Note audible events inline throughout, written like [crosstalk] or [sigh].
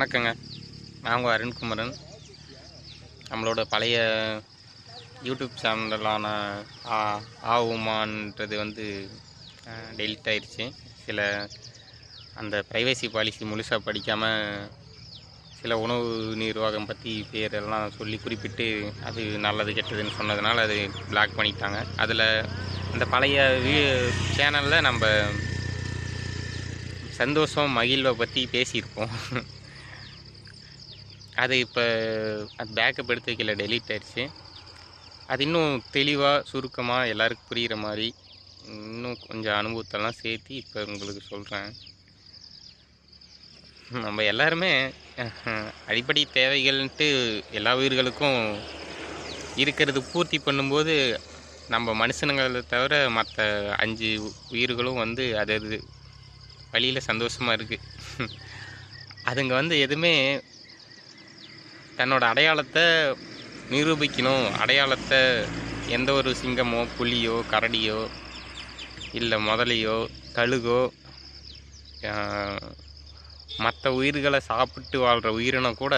வணக்கங்க. நான் உங்கள் அருண்குமரன். நம்மளோட பழைய யூடியூப் சேனலான ஆ ஆவுமான்றது வந்து டெலிட் ஆயிடுச்சு சில அந்த ப்ரைவேசி பாலிசி முழுசாக படிக்காமல் சில உணவு நிர்வாகம் பற்றி பேரெல்லாம் சொல்லி குறிப்பிட்டு அது நல்லது கெட்டதுன்னு சொன்னதுனால அது பிளாக் பண்ணிட்டாங்க. அதில் அந்த பழைய சேனலில் நம்ம சந்தோஷம் மகிழ்வை பற்றி பேசியிருப்போம். அது இப்போ அது பேக்கப் எடுத்து வைக்கல டெலீட் ஆயிடுச்சு. அது இன்னும் தெளிவாக சுருக்கமாக எல்லாருக்கும் புரிகிற மாதிரி இன்னும் கொஞ்சம் அனுபவத்தெல்லாம் சேர்த்து இப்போ உங்களுக்கு சொல்கிறேன் நம்ம எல்லாருமே அடிப்படை தேவைகள்ன்ட்டு எல்லா உயிர்களுக்கும் இருக்கிறது பூர்த்தி பண்ணும்போது நம்ம மனுஷனுங்களை தவிர மற்ற அஞ்சு உயிர்களும் வந்து அது அது வழியில் சந்தோஷமாக இருக்குது அதுங்க வந்து எதுவுமே தன்னோட அடையாளத்தை நிரூபிக்கணும். அடையாளத்தை எந்த ஒரு சிங்கமோ புலியோ கரடியோ இல்லை முதலையோ கழுகோ மற்ற உயிர்களை சாப்பிட்டு வாழ்கிற உயிரினம் கூட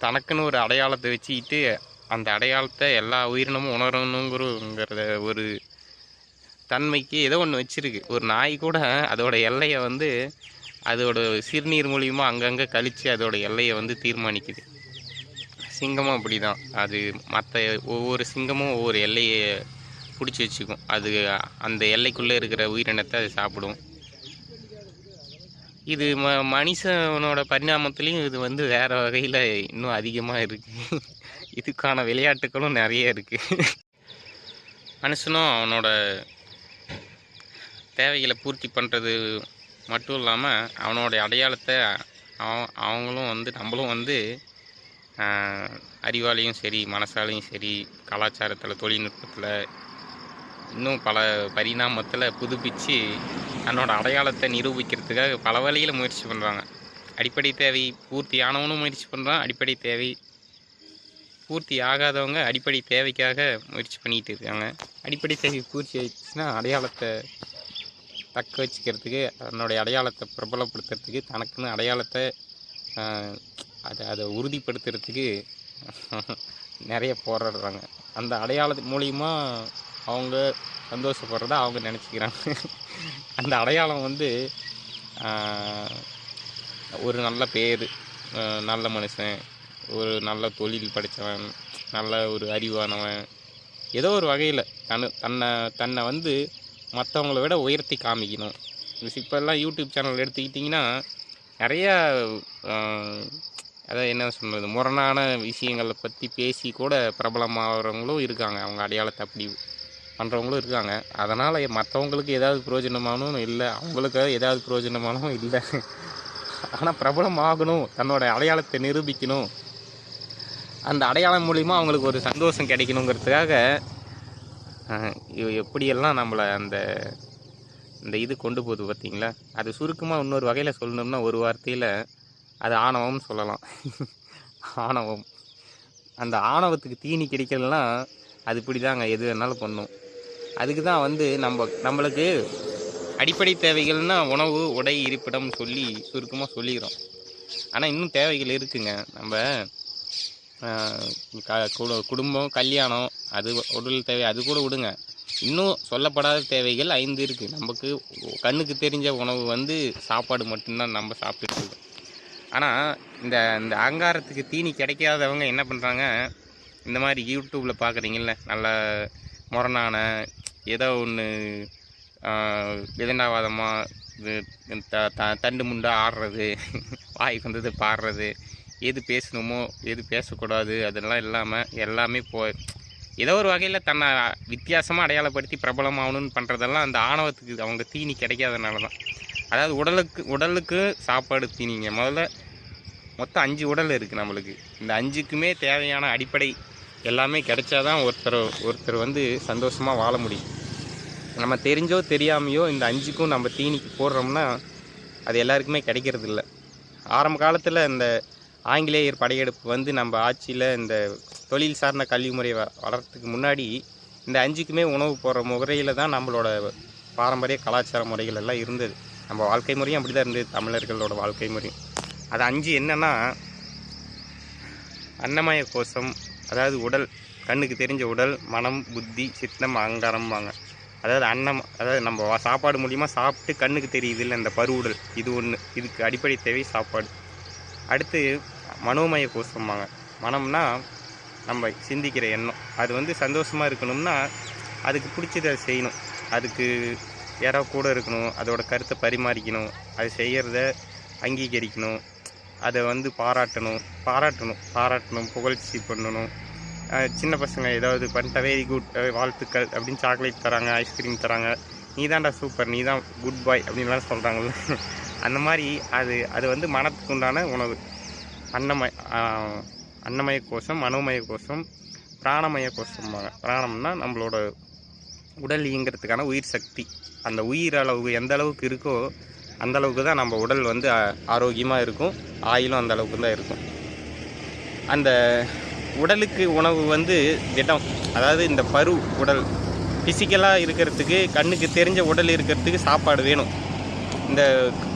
தனக்குன்னு ஒரு அடையாளத்தை வச்சுக்கிட்டு அந்த அடையாளத்தை எல்லா உயிரினமும் உணரணுங்கிறங்கிறத ஒரு தன்மைக்கு ஏதோ ஒன்று வச்சுருக்கு. ஒரு நாய் கூட அதோட எல்லையை வந்து அதோட சிறுநீர் மூலிமா அங்கங்கே கழித்து அதோட எல்லையை வந்து தீர்மானிக்குது. சிங்கமும் அப்படி தான் அது மற்ற ஒவ்வொரு சிங்கமும் ஒவ்வொரு எல்லையை பிடிச்சி வச்சுக்கும். அது அந்த எல்லைக்குள்ளே இருக்கிற உயிரினத்தை அது சாப்பிடும். இது ம மனுஷனோட பரிணாமத்துலேயும் இது வந்து வேறு வகையில் இன்னும் அதிகமாக இருக்குது இதுக்கான விளையாட்டுகளும் நிறைய இருக்குது மனுஷனும் அவனோட தேவைகளை பூர்த்தி பண்ணுறது மட்டும் இல்லாமல் அவனோடைய அடையாளத்தை அவன் அவங்களும் வந்து நம்மளும் வந்து அறிவாலையும் சரி மனசாலையும் சரி கலாச்சாரத்தில் தொழில்நுட்பத்தில் இன்னும் பல பரிணாமத்தில் புதுப்பித்து தன்னோட அடையாளத்தை நிரூபிக்கிறதுக்காக பல வழியில் முயற்சி பண்ணுறாங்க அடிப்படை தேவை பூர்த்தி ஆனவனும் முயற்சி பண்ணுறான் அடிப்படை தேவை பூர்த்தி ஆகாதவங்க அடிப்படை தேவைக்காக முயற்சி பண்ணிகிட்டு இருக்காங்க. அடிப்படை தேவை பூர்த்தி ஆயிடுச்சுன்னா அடையாளத்தை தக்க வச்சுக்கிறதுக்கு தன்னுடைய அடையாளத்தை பிரபலப்படுத்துறதுக்கு தனக்குன்னு அடையாளத்தை அதை அதை உறுதிப்படுத்துறதுக்கு நிறைய போராடுறாங்க. அந்த அடையாளத்து மூலிமா அவங்க சந்தோஷப்படுறத அவங்க நினச்சிக்கிறாங்க. அந்த அடையாளம் வந்து ஒரு நல்ல பேர் நல்ல மனுஷன் ஒரு நல்ல தொழில் படித்தவன் நல்ல ஒரு அறிவானவன். ஏதோ ஒரு வகையில் தன்னு தன்னை தன்னை வந்து மற்றவங்கள விட உயர்த்தி காமிக்கணும். இப்போல்லாம் யூடியூப் சேனல் எடுத்துக்கிட்டிங்கன்னா நிறையா அதான் என்ன சொல்கிறது முரணான விஷயங்களை பற்றி பேசி கூட பிரபலமாகறவங்களும் இருக்காங்க. அவங்க அடையாளத்தை அப்படி பண்ணுறவங்களும் இருக்காங்க. அதனால் மற்றவங்களுக்கு ஏதாவது பிரயோஜனமானும் இல்லை. அவங்களுக்கு ஏதாவது பிரயோஜனமானும் இல்லை. ஆனால் பிரபலம் ஆகணும் தன்னோட அடையாளத்தை நிரூபிக்கணும். அந்த அடையாளம் மூலிமா அவங்களுக்கு ஒரு சந்தோஷம் கிடைக்கணுங்கிறதுக்காக எப்படியெல்லாம் நம்மளை அந்த இந்த இது கொண்டு போகுது பார்த்தீங்களா? அது சுருக்கமாக இன்னொரு வகையில் சொல்லணும்னா ஒரு வார்த்தையில் அது ஆணவம்னு சொல்லலாம். [laughs] ஆணவம். அந்த ஆணவத்துக்கு தீனி கிடைக்கலன்னா அது இப்படி தாங்க எது வேணாலும் பண்ணும். அதுக்கு தான் வந்து நம்ம நம்மளுக்கு அடிப்படை தேவைகள்னால் உணவு உடை இருப்பிடம் சொல்லி சுருக்கமாக சொல்லிக்கிறோம். ஆனால் இன்னும் தேவைகள் இருக்குங்க. நம்ம குடும்பம் கல்யாணம் அது உடல் தேவை அது கூட விடுங்க. இன்னும் சொல்லப்படாத தேவைகள் ஐந்து இருக்குது நமக்கு கண்ணுக்கு தெரிஞ்ச உணவு வந்து சாப்பாடு மட்டும்தான் நம்ம சாப்பிட்டுட்டு ஆனால் இந்த இந்த அகங்காரத்துக்கு தீனி கிடைக்காதவங்க என்ன பண்ணுறாங்க இந்த மாதிரி யூடியூப்பில் பார்க்குறீங்கள நல்ல முரணான ஏதோ ஒன்று விதண்டாவாதமாக இது த த தண்டு முண்டாக ஆடுறது வாய் வந்தது பாடுறது எது பேசணுமோ எது பேசக்கூடாது அதெல்லாம் இல்லாமல் எல்லாமே போ ஏதோ ஒரு வகையில் தன்னை வித்தியாசமாக அடையாளப்படுத்தி பிரபலமாகணும்னு பண்ணுறதெல்லாம் அந்த ஆணவத்துக்கு அவங்க தீனி கிடைக்காதனால தான் அதாவது உடலுக்கு உடலுக்கு சாப்பாடு தீனிங்க. முதல்ல மொத்தம் அஞ்சு உடல் இருக்குது நம்மளுக்கு. இந்த அஞ்சுக்குமே தேவையான அடிப்படை எல்லாமே கிடைச்சாதான் ஒருத்தர் ஒருத்தர் வந்து சந்தோஷமாக வாழ முடியும். நம்ம தெரிஞ்சோ தெரியாமையோ இந்த அஞ்சுக்கும் நம்ம தீனிக்கு போடுறோம்னா அது எல்லாருக்குமே கிடைக்கிறது இல்லை ஆரம்ப காலத்தில் இந்த ஆங்கிலேயர் படையெடுப்பு வந்து நம்ம ஆட்சியில் இந்த தொழில் சார்ந்த கல்வி முறை வ முன்னாடி இந்த அஞ்சுக்குமே உணவு போடுற முறையில் தான் நம்மளோட பாரம்பரிய கலாச்சார முறைகள் எல்லாம் இருந்தது. நம்ம வாழ்க்கை முறையும் அப்படி தான் இருந்தது தமிழர்களோட வாழ்க்கை முறையும். அது அஞ்சு என்னென்னா அன்னமய கோஷம் அதாவது உடல் கண்ணுக்கு தெரிஞ்ச உடல் மனம் புத்தி சித்தம் அகங்காரம்பாங்க. அதாவது அன்னம் அதாவது நம்ம சாப்பாடு மூலியமாக சாப்பிட்டு கண்ணுக்கு தெரியுது இல்லை இந்த பருவுடல் இது ஒன்று இதுக்கு அடிப்படை தேவை சாப்பாடு. அடுத்து மனோமய கோஷம்பாங்க மனம்னா நம்ம சிந்திக்கிற எண்ணம். அது வந்து சந்தோஷமாக இருக்கணும்னா அதுக்கு பிடிச்சதை செய்யணும். அதுக்கு யாரோ கூட இருக்கணும் அதோட கருத்தை பரிமாறிக்கணும் அது செய்கிறத அங்கீகரிக்கணும் அதை வந்து பாராட்டணும் பாராட்டணும் பாராட்டணும் புகழ்ச்சி பண்ணணும். சின்ன பசங்க ஏதாவது பண்ணிட்டா வெரி குட் வாழ்த்துக்கள் அப்படின்னு சாக்லேட் தராங்க ஐஸ்கிரீம் தராங்க. நீ தான்டா சூப்பர் நீ தான் குட் பாய் அப்படின்லாம் சொல்கிறாங்கல்ல அந்த மாதிரி அது அது வந்து மனத்துக்கு உண்டான உணவு. அன்னமய அன்னமய கோஷம் மனோமய கோஷம் பிராணமய கோஷம்பாங்க பிராணம்னா நம்மளோட உடல் இயங்கிறதுக்கான உயிர் சக்தி. அந்த உயிர் அளவு எந்த அளவுக்கு இருக்கோ அந்த அளவுக்கு தான் நம்ம உடல் வந்து ஆரோக்கியமாக இருக்கும். ஆயிலும் அந்த அளவுக்கு தான் இருக்கும். அந்த உடலுக்கு உணவு வந்து திடம் அதாவது இந்த பரு உடல் ஃபிசிக்கலாக இருக்கிறதுக்கு கண்ணுக்கு தெரிஞ்ச உடல் இருக்கிறதுக்கு சாப்பாடு வேணும். இந்த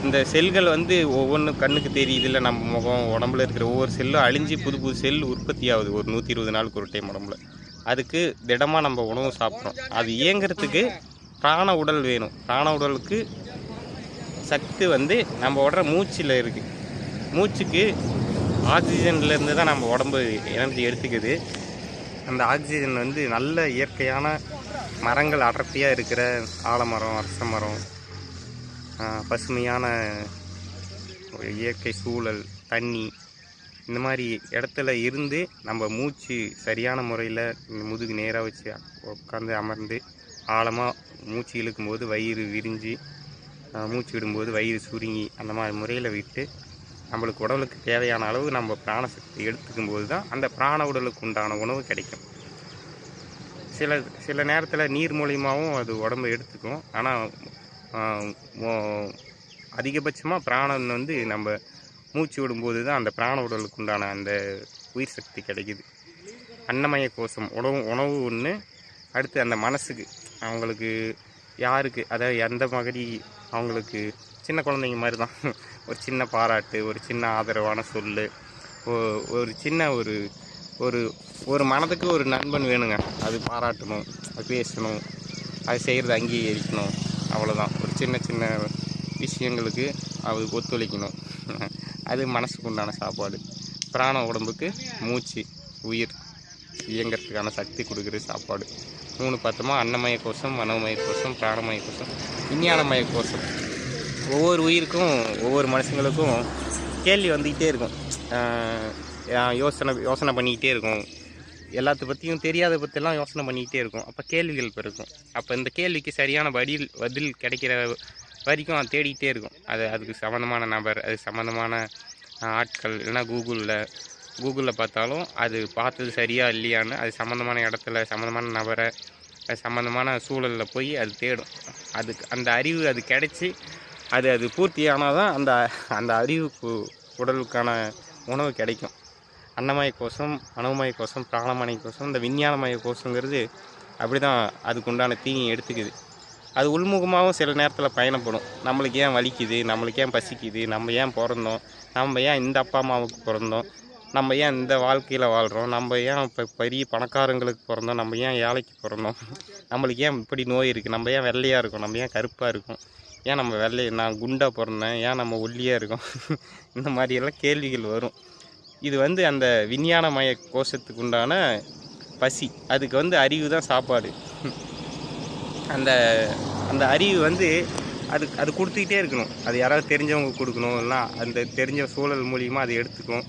இந்த செல்கள் வந்து ஒவ்வொன்றும் கண்ணுக்கு தெரியுது இல்லை நம்ம முகம் உடம்புல இருக்கிற ஒவ்வொரு செல்லும் அழிஞ்சு புது புது செல் உற்பத்தி ஆகுது ஒரு நூற்றி இருபது நாளுக்கு ஒரு டைம் உடம்புல. அதுக்கு திடமாக நம்ம உணவு சாப்பிட்றோம். அது இயங்குறதுக்கு பிராண உடல் வேணும். பிராண உடலுக்கு சக்தி வந்து நம்ம உடற மூச்சில் இருக்குது மூச்சுக்கு ஆக்சிஜன்லேருந்து தான் நம்ம உடம்பு எனர்ஜி எடுத்துக்குது. அந்த ஆக்சிஜன் வந்து நல்ல இயற்கையான மரங்கள் அடர்த்தியாக இருக்கிற ஆலமரம் அரச மரம் பசுமையான ஒரு இயற்கை சூழல் தண்ணி இந்த மாதிரி இடத்துல இருந்து நம்ம மூச்சு சரியான முறையில் முதுகு நேராக வச்சு உட்காந்து அமர்ந்து ஆழமாக மூச்சு இழுக்கும்போது வயிறு விரிஞ்சு மூச்சு விடும்போது வயிறு சுருங்கி அந்த மாதிரி முறையில் விட்டு நம்மளுக்கு உடலுக்கு தேவையான அளவு நம்ம பிராணசக்தி எடுத்துக்கும் போது தான் அந்த பிராண உடலுக்கு உண்டான உணவு கிடைக்கும். சில சில நேரத்தில் நீர் மூலியமாகவும் அது உடம்பு எடுத்துக்கும். ஆனால் அதிகபட்சமாக பிராணன் வந்து நம்ம மூச்சு விடும்போது தான் அந்த பிராண உடலுக்கு உண்டான அந்த உயிர் சக்தி கிடைக்குது. அன்னமய கோஷம் உணவு உணவு ஒன்று அடுத்து அந்த மனசுக்கு அவங்களுக்கு யாருக்கு அதாவது எந்த மாதிரி அவங்களுக்கு சின்ன குழந்தைங்க மாதிரி தான் ஒரு சின்ன பாராட்டு ஒரு சின்ன ஆதரவான சொல் ஒரு சின்ன ஒரு ஒரு ஒரு மனதுக்கு ஒரு நண்பன் வேணுங்க. அது பாராட்டணும் அது பேசணும் அது செய்கிறத அங்கீகரிக்கணும். அவ்வளோதான் ஒரு சின்ன சின்ன விஷயங்களுக்கு அது ஒத்துழைக்கணும். [laughs] அது மனசுக்கு உண்டான சாப்பாடு. பிராண உடம்புக்கு மூச்சு உயிர் இயங்கிறதுக்கான சக்தி கொடுக்குற சாப்பாடு. மூணு பார்த்தோமா? அன்னமய கோஷம் மனோமய கோஷம் பிராணமய கோஷம் விஞ்ஞானமய கோஷம் ஒவ்வொரு உயிருக்கும் ஒவ்வொரு மனுஷங்களுக்கும் கேள்வி வந்துக்கிட்டே இருக்கும். யோசனை யோசனை பண்ணிக்கிட்டே இருக்கும். எல்லாத்த பற்றியும் தெரியாத பற்றிலாம் யோசனை பண்ணிக்கிட்டே இருக்கும். அப்போ கேள்விகள் பிறக்கும் அப்போ இந்த கேள்விக்கு சரியான பதில் பதில் கிடைக்கிற வரைக்கும் அது தேடிக்கிட்டே இருக்கும். அது அதுக்கு சம்மந்தமான நபர் அது சம்மந்தமான ஆட்கள் இல்லைன்னா கூகுளில் கூகுளில் பார்த்தாலும் அது பார்த்தது சரியா இல்லையான்னு அது சம்மந்தமான இடத்துல சம்மந்தமான நபரை அது சம்மந்தமான சூழலில் போய் அது தேடும். அதுக்கு அந்த அறிவு அது கிடைச்சி அது அது பூர்த்தி ஆனால் தான் அந்த அந்த அறிவுக்கு உடலுக்கான உணவு கிடைக்கும். அன்னமய கோஷம் அணுமய கோஷம் பிராணமய கோஷம் இந்த விஞ்ஞானமய கோஷங்கிறது அப்படி தான் அதுக்கு உண்டான தீயும் எடுத்துக்குது. அது உள்முகமாகவும் சில நேரத்தில் பயணப்படும். நம்மளுக்கு ஏன் வலிக்குது? நம்மளுக்கு ஏன் பசிக்குது? நம்ம ஏன் பிறந்தோம்? நம்ம ஏன் இந்த அப்பா அம்மாவுக்கு பிறந்தோம்? நம்ம ஏன் இந்த வாழ்க்கையில் வாழ்கிறோம் நம்ம ஏன் இப்போ பெரிய பணக்காரங்களுக்கு பிறந்தோம்? நம்ம ஏன் ஏழைக்கு பிறந்தோம்? நம்மளுக்கு ஏன் இப்படி நோய் இருக்குது நம்ம ஏன் வெள்ளையாக இருக்கோம்? நம்ம ஏன் கருப்பாக இருக்கும்? ஏன் நம்ம வெள்ளை நான் குண்டாக பிறந்தேன்? ஏன் நம்ம ஒல்லியாக இருக்கோம்? [laughs] இந்த மாதிரியெல்லாம் கேள்விகள் வரும். இது வந்து அந்த விஞ்ஞானமய கோஷத்துக்கு உண்டான பசி. அதுக்கு வந்து அறிவு தான் சாப்பாடு. அந்த அந்த அறிவு வந்து அது அது கொடுத்துக்கிட்டே இருக்கணும். அது யாராவது தெரிஞ்சவங்க கொடுக்கணும். இல்லைனா அந்த தெரிஞ்ச சூழல் மூலியமாக அது எடுத்துக்கும்.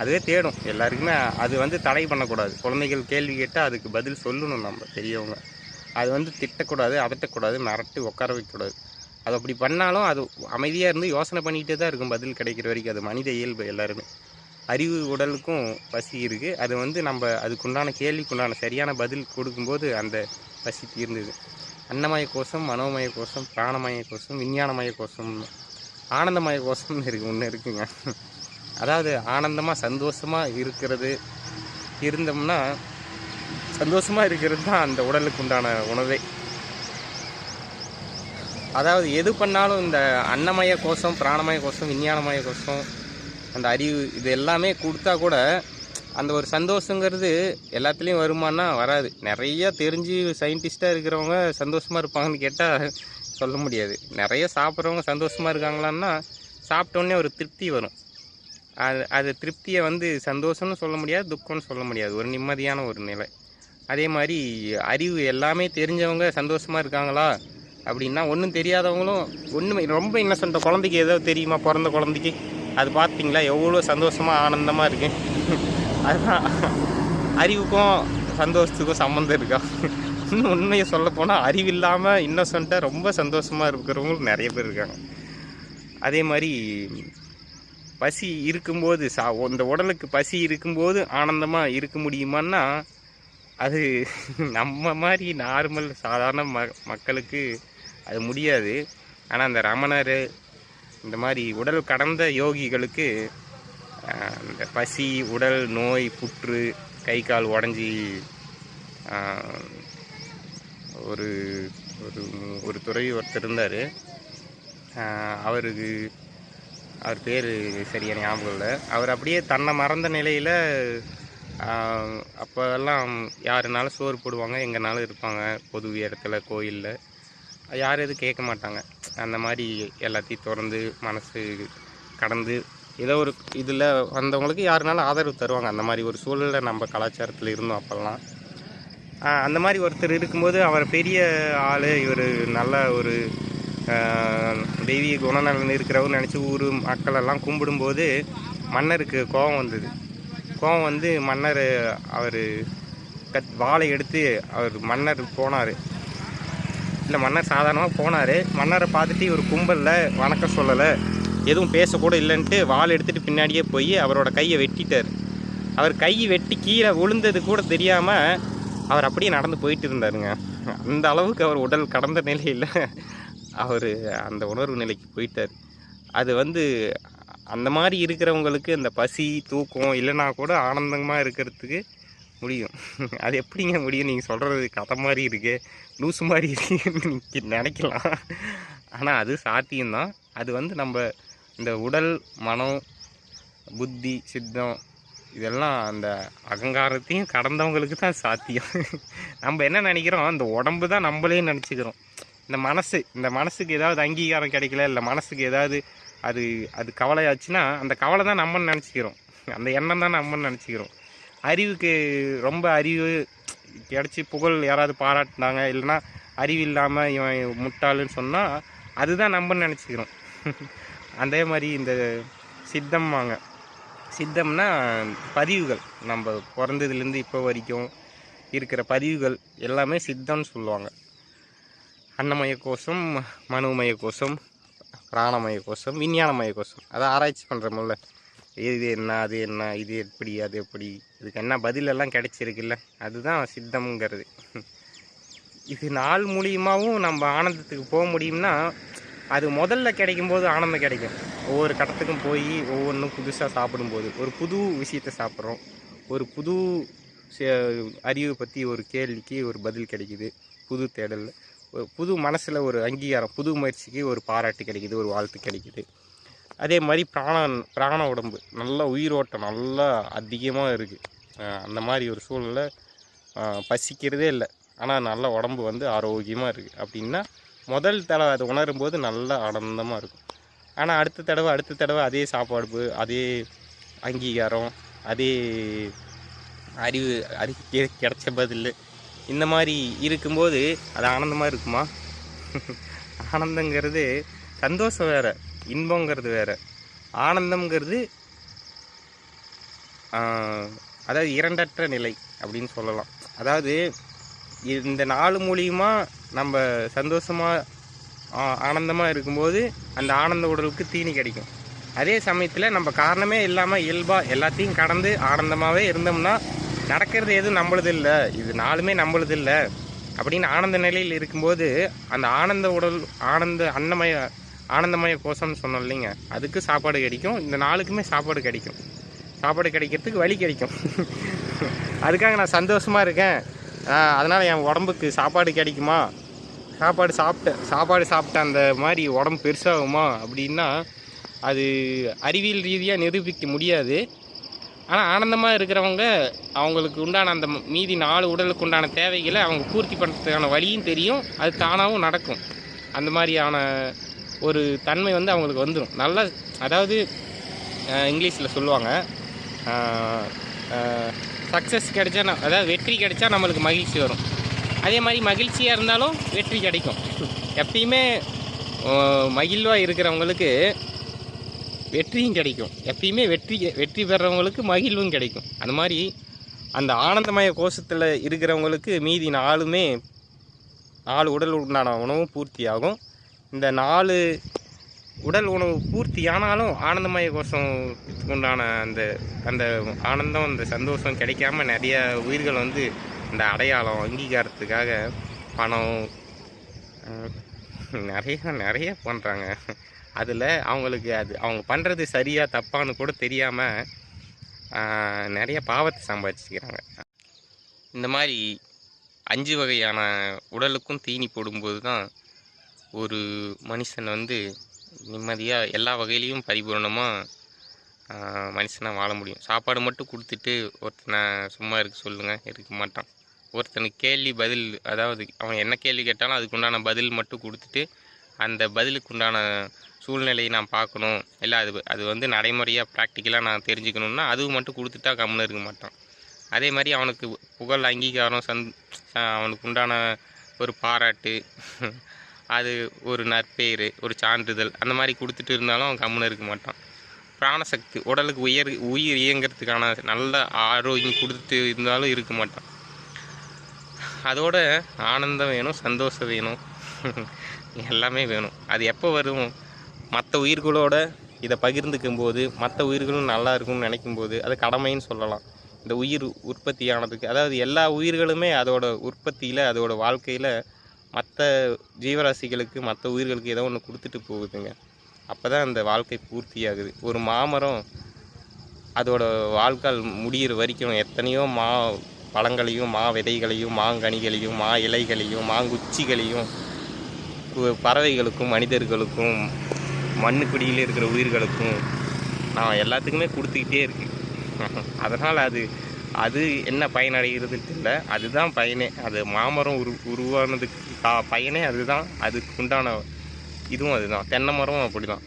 அதுவே தேடும். எல்லாருக்குமே அது வந்து தடை பண்ணக்கூடாது. குழந்தைகள் கேள்வி கேட்டால் அதுக்கு பதில் சொல்லணும் நம்ம பெரியவங்க. அது வந்து திட்டக்கூடாது அதட்டக்கூடாது மிரட்டி உட்கார வைக்கக்கூடாது. அது அப்படி பண்ணாலும் அது அமைதியாக இருந்து யோசனை பண்ணிக்கிட்டே தான் இருக்கும். பதில் கிடைக்கிற வரைக்கும். அது மனித இயல்பு எல்லாருமே. அறிவு உடலுக்கும் பசி இருக்குது அது வந்து நம்ம அதுக்குண்டான கேள்விக்குண்டான சரியான பதில் கொடுக்கும்போது அந்த பசி தீர்ந்தது. அன்னமய கோஷம் மனோமய கோஷம் பிராணமய கோஷம் விஞ்ஞானமய கோஷம் ஆனந்தமய கோஷம்னு இருக்கு ஒன்று இருக்குங்க. அதாவது ஆனந்தமாக சந்தோஷமாக இருக்கிறது இருந்தோம்னா சந்தோஷமாக இருக்கிறது தான் அந்த உடலுக்கு உண்டான உணவே. அதாவது எது பண்ணாலும் இந்த அன்னமய கோஷம் பிராணமய கோஷம் விஞ்ஞானமய கோஷம் அந்த அறிவு இது எல்லாமே கொடுத்தா கூட அந்த ஒரு சந்தோஷங்கிறது எல்லாத்துலேயும் வருமானா வராது. நிறைய தெரிஞ்சு சயின்டிஸ்ட்டாக இருக்கிறவங்க சந்தோஷமாக இருப்பாங்கன்னு கேட்டால் சொல்ல முடியாது. நிறைய சாப்பிட்றவங்க சந்தோஷமாக இருக்காங்களான்னா சாப்பிட்டோன்னே ஒரு திருப்தி வரும். அது அது திருப்தியை வந்து சந்தோஷம்னு சொல்ல முடியாது துக்கம்னு சொல்ல முடியாது. ஒரு நிம்மதியான ஒரு நிலை. அதே மாதிரி அறிவு எல்லாமே தெரிஞ்சவங்க சந்தோஷமாக இருக்காங்களா அப்படின்னா ஒன்றும் தெரியாதவங்களும் ஒன்றுமே ரொம்ப இன்னசென்ட் குழந்தைக்கு ஏதோ தெரியுமா? பிறந்த குழந்தைக்கு. அது பார்த்தீங்களா எவ்வளோ சந்தோஷமாக ஆனந்தமாக இருக்கு. அதுதான் அறிவுக்கும் சந்தோஷத்துக்கும் சம்மந்தம் இருக்கா? இன்னும் உண்மையை சொல்ல போனால் அறிவு இல்லாமல் இன்னசென்ட்டாக ரொம்ப சந்தோஷமாக இருக்கிறவங்களும் நிறைய பேர் இருக்காங்க. அதே மாதிரி பசி இருக்கும்போது சா இந்த உடலுக்கு பசி இருக்கும்போது ஆனந்தமாக இருக்க முடியுமான்னா அது நம்ம மாதிரி நார்மல் சாதாரண ம மக்களுக்கு அது முடியாது. ஆனால் அந்த ரமணர் இந்த மாதிரி உடல் கடந்த யோகிகளுக்கு இந்த பசி உடல் நோய் புற்று கை கால் உடஞ்சி ஒரு ஒரு ஒரு துறவி ஒருத்தர் இருந்தார். அவருக்கு அவர் பேர் சரியான ஞாபகம் இல்லை. அவர் அப்படியே தன்னை மறந்த நிலையில் அப்போல்லாம் யாருனாலும் சோறு போடுவாங்க எங்கேனாலும் இருப்பாங்க பொது இடத்துல கோயிலில். யாரும் எதுவும் கேட்க மாட்டாங்க. அந்த மாதிரி எல்லாத்தையும் திறந்து மனசு கடந்து ஏதோ ஒரு இதில் வந்தவங்களுக்கு யாருனாலும் ஆதரவு தருவாங்க. அந்த மாதிரி ஒரு சூழலில் நம்ம கலாச்சாரத்தில் இருந்தோம் அப்போல்லாம். அந்த மாதிரி ஒருத்தர் இருக்கும்போது அவர் பெரிய ஆள் இவர் நல்ல ஒரு தெய்வீக குணநலன் இருக்கிறவர் நினச்சி ஊர் மக்களெல்லாம் கும்பிடும்போது மன்னருக்கு கோபம் வந்தது. கோபம் வந்து மன்னர் அவர் கத் வாளை எடுத்து அவர் மன்னர் போனார். இல்லை மன்னர் சாதாரணமாக போனார். மன்னரை பார்த்துட்டு இவர் கும்பலில் வணக்கம் சொல்லலை. எதுவும் பேசக்கூட இல்லைன்ட்டு வாள் எடுத்துகிட்டு பின்னாடியே போய் அவரோட கையை வெட்டிட்டார். அவர் கை வெட்டி கீழே விழுந்தது கூட தெரியாமல் அவர் அப்படியே நடந்து போயிட்டு இருந்தாருங்க. அந்த அளவுக்கு அவர் உடல் கடந்த நிலையில் அவர் அந்த உணர்வு நிலைக்கு போயிட்டார். அது வந்து அந்த மாதிரி இருக்கிறவங்களுக்கு இந்த பசி தூக்கம் இல்லைன்னா கூட ஆனந்தமாக இருக்கிறதுக்கு முடியும். [laughs] அது எப்படிங்க முடியும்? நீங்கள் சொல்கிறது கதை மாதிரி இருக்குது லூஸ் மாதிரி இருக்குன்னு நீங்கள் நினைக்கலாம். ஆனால் அது சாத்தியம்தான். அது வந்து நம்ம இந்த உடல் மனம் புத்தி சித்தம் இதெல்லாம் அந்த அகங்காரத்தையும் கடந்தவங்களுக்கு தான் சாத்தியம். [laughs] நம்ம என்ன நினைக்கிறோம்? இந்த உடம்பு தான் நம்மளே நினச்சிக்கிறோம். இந்த மனசு இந்த மனசுக்கு ஏதாவது அங்கீகாரம் கிடைக்கல இல்லை மனசுக்கு ஏதாவது அது அது கவலையாச்சுன்னா அந்த கவலை தான் நம்மன்னு நினச்சிக்கிறோம். அந்த எண்ணம் தான் நம்மன்னு நினச்சிக்கிறோம். அறிவுக்கு ரொம்ப அறிவு கிடச்சி புகழ் யாராவது பாராட்டினாங்க இல்லைன்னா அறிவு இல்லாமல் இவன் முட்டாளுன்னு சொன்னால் அதுதான் நம்ம நினச்சிக்கிறோம். [laughs] அதே மாதிரி இந்த சித்தம்மாங்க சித்தம்னா பதிவுகள். நம்ம பிறந்ததுலேருந்து இப்போ வரைக்கும் இருக்கிற பதிவுகள் எல்லாமே சித்தம்னு சொல்லுவாங்க. அன்னமய கோஷம் மனுமய கோஷம் பிராணமய கோஷம் விஞ்ஞானமய கோஷம். அதை ஆராய்ச்சி பண்ணுறோம்ல இது என்ன அது என்ன இது எப்படி அது எப்படி? இதுக்கு என்ன பதிலெல்லாம் கிடச்சிருக்குல்ல கிடைச்சிருக்குல்ல? அதுதான் சித்தம்ங்கிறது. இது நாள் மூலியமாகவும் நம்ம ஆனந்தத்துக்கு போக முடியும்னா அது முதல்ல கிடைக்கும்போது ஆனந்தம் கிடைக்கும். ஒவ்வொரு கட்டத்துக்கும் போய் ஒவ்வொன்றும் புதுசாக சாப்பிடும்போது. ஒரு புது விஷயத்தை சாப்பிட்றோம். ஒரு புது சே- அறிவை பற்றி ஒரு கேள்விக்கு ஒரு பதில் கிடைக்குது. புது தேடலில். ஒரு புது மனசில் ஒரு அங்கீகாரம் புது முயற்சிக்கு ஒரு பாராட்டு கிடைக்குது ஒரு வாழ்த்து கிடைக்குது. அதே மாதிரி பிராணம் பிராண உடம்பு. நல்ல உயிரோட்டம் நல்லா அதிகமாக இருக்குது அந்த மாதிரி ஒரு சூழ்நிலை பசிக்கிறதே இல்லை. ஆனால் நல்ல உடம்பு வந்து ஆரோக்கியமாக இருக்குது அப்படின்னா முதல் தடவை அதை உணரும் போது நல்ல ஆனந்தமாக இருக்கும். ஆனால் அடுத்த தடவை அடுத்த தடவை அதே சாப்பாடு அதே அங்கீகாரம் அதே அறிவு அறிவு கிடைச்ச பதில் இந்த மாதிரி இருக்கும்போது அது ஆனந்தமாக இருக்குமா? [laughs] ஆனந்தங்கிறது சந்தோஷம் வேறு. இன்பங்கிறது வேறு. ஆனந்தம்ங்கிறது அதாவது இரண்டற்ற நிலை அப்படின்னு சொல்லலாம். அதாவது இந்த நாலு மூலியமா நம்ம சந்தோஷமாக ஆனந்தமாக இருக்கும்போது அந்த ஆனந்த உடலுக்கு தீனி கிடைக்கும். அதே சமயத்தில் நம்ம காரணமே இல்லாமல் இயல்பாக எல்லாத்தையும் கடந்து ஆனந்தமாகவே இருந்தோம்னா நடக்கிறது எதுவும் நம்மளது இல்லை. இது நாளுமே நம்மளது இல்லை. அப்படின்னு ஆனந்த நிலையில் இருக்கும்போது அந்த ஆனந்த உடல் ஆனந்த அன்னமய ஆனந்தமய கோஷம்னு சொன்னோம் இல்லைங்க. அதுக்கு சாப்பாடு கிடைக்கும். இந்த நாளுக்குமே சாப்பாடு கிடைக்கும். சாப்பாடு கிடைக்கிறதுக்கு வழி கிடைக்கும். அதுக்காக நான் சந்தோஷமாக இருக்கேன். அதனால் என் உடம்புக்கு சாப்பாடு கிடைக்குமா? சாப்பாடு சாப்பிட்ட சாப்பாடு சாப்பிட்ட அந்த மாதிரி உடம்பு பெருசாகுமா? அப்படின்னா அது அறிவியல் ரீதியாக நிரூபிக்க முடியாது. ஆனால் ஆனந்தமாக இருக்கிறவங்க அவங்களுக்கு உண்டான அந்த மீதி நாலு உடலுக்கு உண்டான தேவைகளை அவங்க பூர்த்தி பண்ணுறதுக்கான வழியும் தெரியும். அது தானாகவும் நடக்கும். அந்த மாதிரியான ஒரு தன்மை வந்து அவங்களுக்கு வந்துடும் நல்லா அதாவது இங்கிலீஷில் சொல்லுவாங்க. சக்ஸஸ் கிடைச்சா ந- அதாவது வெற்றி கிடைச்சா நம்மளுக்கு மகிழ்ச்சி வரும். அதே மாதிரி மகிழ்ச்சியாக இருந்தாலும் வெற்றி கிடைக்கும். எப்பயுமே மகிழ்வாக இருக்கிறவங்களுக்கு வெற்றியும் கிடைக்கும். எப்பயுமே வெற்றி வெற்றி பெறவங்களுக்கு மகிழ்வும் கிடைக்கும். அந்த மாதிரி அந்த ஆனந்தமய கோஷத்தில் இருக்கிறவங்களுக்கு மீதி நாளுமே நாலு உடல் உண்டான உணவும் பூர்த்தியாகும். இந்த நாலு உடல் உணவு பூர்த்தி ஆனாலும் ஆனந்தமய கோஷம் உண்டான அந்த அந்த ஆனந்தம் அந்த சந்தோஷம் கிடைக்காம நிறைய உயிர்கள் வந்து இந்த அடையாளம் அங்கீகாரத்துக்காக பணம் நிறைய நிறைய பண்ணுறாங்க அதில் அவங்களுக்கு அது அவங்க பண்ணுறது சரியாக தப்பான்னு கூட தெரியாமல் நிறைய பாவத்தை சம்பாதிச்சுக்கிறாங்க. இந்த மாதிரி அஞ்சு வகையான உடலுக்கும் தீனி போடும்போது தான் ஒரு மனுஷன் வந்து நிம்மதியாக எல்லா வகையிலையும் பரிபூர்ணமாக மனுஷனாக வாழ முடியும். சாப்பாடு மட்டும் கொடுத்துட்டு ஒருத்தனை சும்மா இருக்க சொல்லுங்கள் இருக்க மாட்டான். ஒருத்தனுக்கு கேள்வி பதில் அதாவது அவன் என்ன கேள்வி கேட்டாலும் அதுக்குண்டான பதில் மட்டும் கொடுத்துட்டு அந்த பதிலுக்கு உண்டான சூழ்நிலையை நான் பார்க்கணும். இல்லை அது அது வந்து நடைமுறையாக ப்ராக்டிக்கலாக நான் தெரிஞ்சுக்கணுன்னா அதுவும் மட்டும் கொடுத்துட்டா கம்முன்னு இருக்க மாட்டான். அதே மாதிரி அவனுக்கு புகழ் அங்கீகாரம் சந் அவனுக்கு உண்டான ஒரு பாராட்டு அது ஒரு நற்பெயர் ஒரு சான்றிதழ் அந்த மாதிரி கொடுத்துட்டு இருந்தாலும் அவன் கம்முன்னு இருக்க மாட்டான். பிராணசக்தி உடலுக்கு உயர் உயிர் இயங்கிறதுக்கான நல்ல ஆரோக்கியம் கொடுத்துட்டு இருந்தாலும் இருக்க மாட்டான். அதோட ஆனந்தம் வேணும் சந்தோஷம் வேணும். எல்லாமே வேணும். அது எப்போ வரும்? மற்ற உயிர்களோட இதை பகிர்ந்துக்கும் போது மற்ற உயிர்களும் நல்லா இருக்கும்னு நினைக்கும் போது அது கடமைன்னு சொல்லலாம். இந்த உயிர் உற்பத்தியானதுக்கு அதாவது எல்லா உயிர்களுமே அதோட உற்பத்தியில் அதோட வாழ்க்கையில் மற்ற ஜீவராசிகளுக்கு மற்ற உயிர்களுக்கு ஏதோ ஒன்று கொடுத்துட்டு போகுதுங்க. அப்போ தான் அந்த வாழ்க்கை பூர்த்தியாகுது. ஒரு மாமரம் அதோட வாழ்க்கால் முடியிற வரைக்கும் எத்தனையோ மா பழங்களையும் மா விதைகளையும் மாங்கனிகளையும் மா இலைகளையும் மாங்குச்சிகளையும் பறவைகளுக்கும் மனிதர்களுக்கும் மண்ணுக்குடியில் இருக்கிற உயிர்களுக்கும் நான் எல்லாத்துக்குமே கொடுத்துக்கிட்டே இருக்கேன். [laughs] அதனால் அது அது என்ன பயன் அடைகிறதுன்னு தெரியல. அதுதான் பயனே. அது மாமரம் உரு உருவானதுக்கு கா பயனே அதுதான். அதுக்கு உண்டான இதுவும் அதுதான். தென்னை மரம் அப்படிதான்.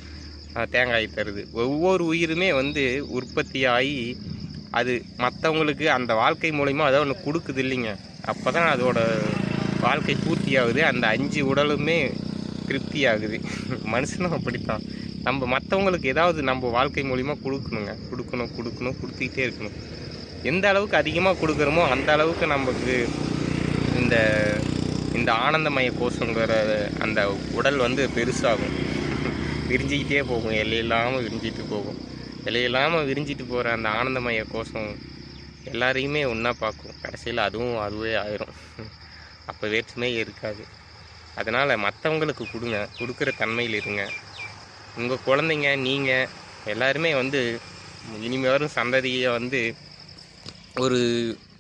தான் தேங்காய் தருது. ஒவ்வொரு உயிருமே வந்து உற்பத்தி ஆகி அது மற்றவங்களுக்கு அந்த வாழ்க்கை மூலிமா அதை ஒன்று கொடுக்குது இல்லைங்க. அப்போ தான் அதோட வாழ்க்கை பூர்த்தி ஆகுது அந்த அஞ்சு உடலுமே திருப்தி ஆகுது மனுஷனும் அப்படித்தான். நம்ம மற்றவங்களுக்கு ஏதாவது நம்ம வாழ்க்கை மூலிமா கொடுக்கணுங்க. கொடுக்கணும் கொடுக்கணும் கொடுத்துக்கிட்டே இருக்கணும். எந்த அளவுக்கு அதிகமாக கொடுக்குறோமோ அந்த அளவுக்கு நமக்கு இந்த இந்த ஆனந்தமய கோஷங்கிற அந்த உடல் வந்து பெருசாகும். விரிஞ்சிக்கிட்டே போகும் எல்லையில்லாமல் விரிஞ்சிட்டு போகும். எல்லையில்லாமல் விரிஞ்சிட்டு போகிற அந்த ஆனந்தமய கோஷம் எல்லாரையுமே ஒன்றா பார்க்கும். கடைசியில் அதுவும் அதுவே ஆயிரும். அப்போ வேற்றுமே இருக்காது. அதனால் மற்றவங்களுக்கு கொடுங்க கொடுக்குற தன்மையில் இருங்க. உங்கள் குழந்தைங்க நீங்கள் எல்லாருமே வந்து இனிமே வரும் சந்ததியை வந்து ஒரு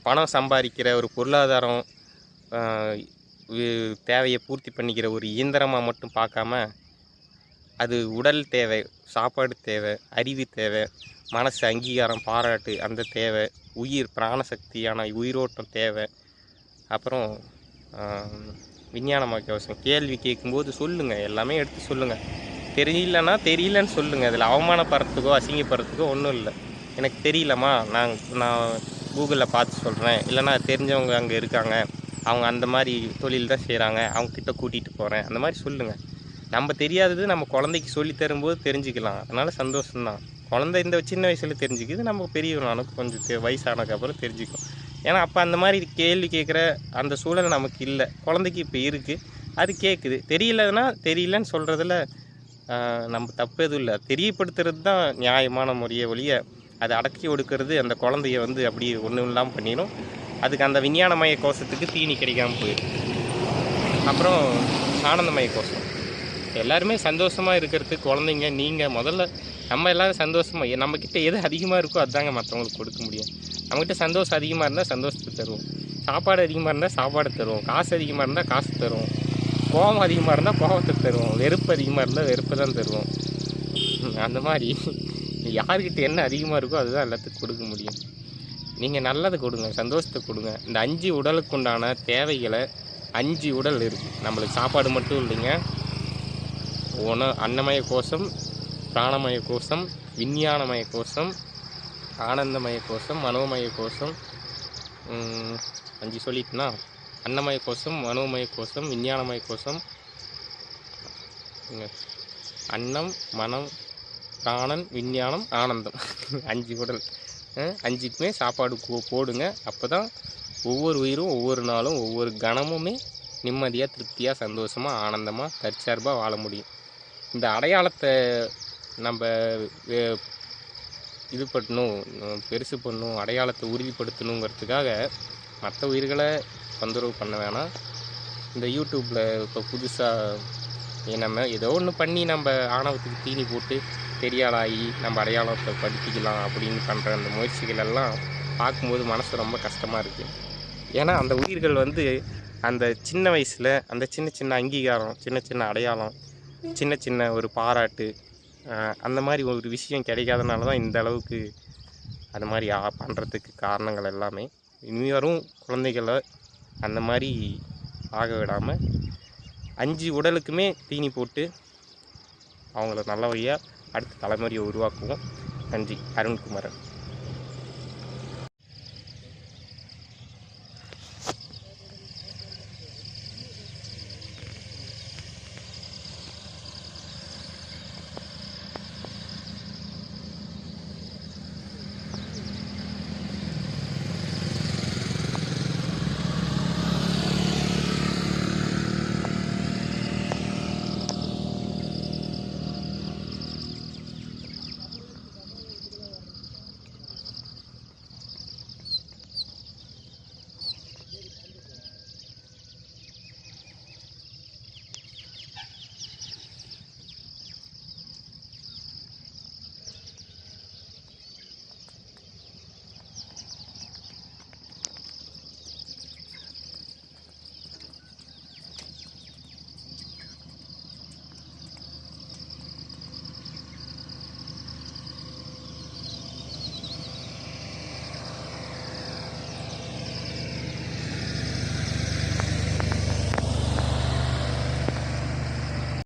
பணம் சம்பாதிக்கிற ஒரு பொருளாதாரம் தேவையை பூர்த்தி பண்ணிக்கிற ஒரு இயந்திரமாக மட்டும் பார்க்காம அது உடல் தேவை சாப்பாடு தேவை அறிவு தேவை மனசு அங்கீகாரம் பாராட்டு அந்த தேவை உயிர் பிராணசக்தியான உயிரோட்டம் தேவை. அப்புறம் ஆம், விஞ்ஞானமாக்க அவசியம் கேள்வி கேட்கும்போது சொல்லுங்கள் எல்லாமே எடுத்து சொல்லுங்கள் தெரியலன்னா தெரியலன்னு சொல்லுங்கள் அதில் அவமானப்படுறதுக்கோ அசிங்கப்படுறதுக்கோ ஒன்றும் இல்லை. எனக்கு தெரியலம்மா நான் நான் கூகுளில் பார்த்து சொல்கிறேன் இல்லைன்னா தெரிஞ்சவங்க அங்கே இருக்காங்க. அவங்க அந்த மாதிரி தொழில் தான் செய்கிறாங்க அவங்கக்கிட்ட கூட்டிகிட்டு போகிறேன் அந்த மாதிரி சொல்லுங்கள் நம்ம தெரியாதது நம்ம குழந்தைக்கு சொல்லி தரும்போது தெரிஞ்சுக்கலாம். அதனால் சந்தோஷம்தான். குழந்தை இந்த சின்ன வயசில் தெரிஞ்சுக்கிது. நம்ம பெரியவனானுக்கு கொஞ்சம் தெ- வயசானதுக்கப்புறம் தெரிஞ்சுக்கும். ஏன்னா அப்போ அந்த மாதிரி கேள்வி கேட்குற அந்த சூழல் நமக்கு இல்லை. குழந்தைக்கு இப்போ இருக்குது அது கேட்குது தெரியலன்னா தெரியலன்னு சொல்கிறதுல நம்ம தப்பு எதுவும் இல்லை. தெரியப்படுத்துறது தான் நியாயமான முறையை ஒழிய அதை அடக்கி ஒடுக்கிறது அந்த குழந்தைய வந்து அப்படி ஒன்றும் இல்லாமல் பண்ணிடும் அதுக்கு அந்த விஞ்ஞானமய கோஷத்துக்கு தீனி கிடைக்காம போயிடும் அப்புறம் ஆனந்தமய கோஷம். எல்லாருமே சந்தோஷமாக இருக்கிறதுக்கு குழந்தைங்க நீங்கள் முதல்ல நம்ம எல்லோரும் சந்தோஷமாக நம்மக்கிட்ட எது அதிகமாக இருக்கோ அதுதாங்க மற்றவங்களுக்கு கொடுக்க முடியும். நம்மக்கிட்ட சந்தோஷம் அதிகமாக இருந்தால் சந்தோஷத்தை தருவோம். சாப்பாடு அதிகமாக இருந்தால் சாப்பாடு தருவோம். காசு அதிகமாக இருந்தால் காசு தருவோம். கோபம் அதிகமாக இருந்தால் கோபத்தை தருவோம். வெறுப்பு அதிகமாக இருந்தால் வெறுப்பு தான் தருவோம். அந்த மாதிரி. யார்கிட்ட என்ன அதிகமாக இருக்கோ அதுதான் எல்லாத்துக்கும் கொடுக்க முடியும். நீங்கள் நல்லதை கொடுங்க சந்தோஷத்தை கொடுங்க. இந்த அஞ்சு உடலுக்கு உண்டான தேவைகளை அஞ்சு உடல் இருக்குது நம்மளுக்கு சாப்பாடு மட்டும் இல்லைங்க. உண அன்னமய கோஷம் பிராணமய கோஷம் விஞ்ஞானமய கோஷம் ஆனந்தமய கோஷம் மனோமய கோஷம் அஞ்சு சொல்லிட்டுனா அன்னமய கோஷம் மனோமய கோஷம் விஞ்ஞானமய கோஷம் அன்னம் மனம் காணன் விஞ்ஞானம் ஆனந்தம். அஞ்சு உடல். அஞ்சுக்குமே சாப்பாடு போடுங்க. அப்போ தான் ஒவ்வொரு உயிரும் ஒவ்வொரு நாளும் ஒவ்வொரு கணமுமே நிம்மதியாக திருப்தியாக சந்தோஷமாக ஆனந்தமாக தற்சார்பாக வாழ முடியும். இந்த அடையாளத்தை நம்ம இது பண்ணணும் பெருசு பண்ணணும் அடையாளத்தை உறுதிப்படுத்தணுங்கிறதுக்காக மற்ற உயிர்களை தொந்தரவு பண்ண வேணாம். இந்த யூடியூப்பில் இப்போ புதுசாக நம்ம ஏதோ ஒன்று பண்ணி நம்ம ஆணவத்துக்கு தீனி போட்டு பெரியாளாகி நம்ம அடையாளத்தை படுத்திக்கலாம் அப்படின்னு பண்ணுற அந்த முயற்சிகள் எல்லாம் பார்க்கும்போது மனசு ரொம்ப கஷ்டமாக இருக்குது ஏன்னா அந்த உயிர்கள் வந்து அந்த சின்ன வயசில் அந்த சின்ன சின்ன அங்கீகாரம் சின்ன சின்ன அடையாளம் சின்ன சின்ன ஒரு பாராட்டு அந்த மாதிரி ஒரு விஷயம் கிடைக்காதனால தான் இந்த அளவுக்கு அந்த மாதிரி ஆ- பண்ணுறதுக்கு காரணங்கள் எல்லாமே இனி வரும் குழந்தைகளை அந்த மாதிரி ஆக விடாமல் அஞ்சு உடலுக்குமே தீனி போட்டு அவங்கள நல்ல வழியாக அடுத்த தலைமுறையை உருவாக்குவோம். நன்றி. அருண்குமரன்.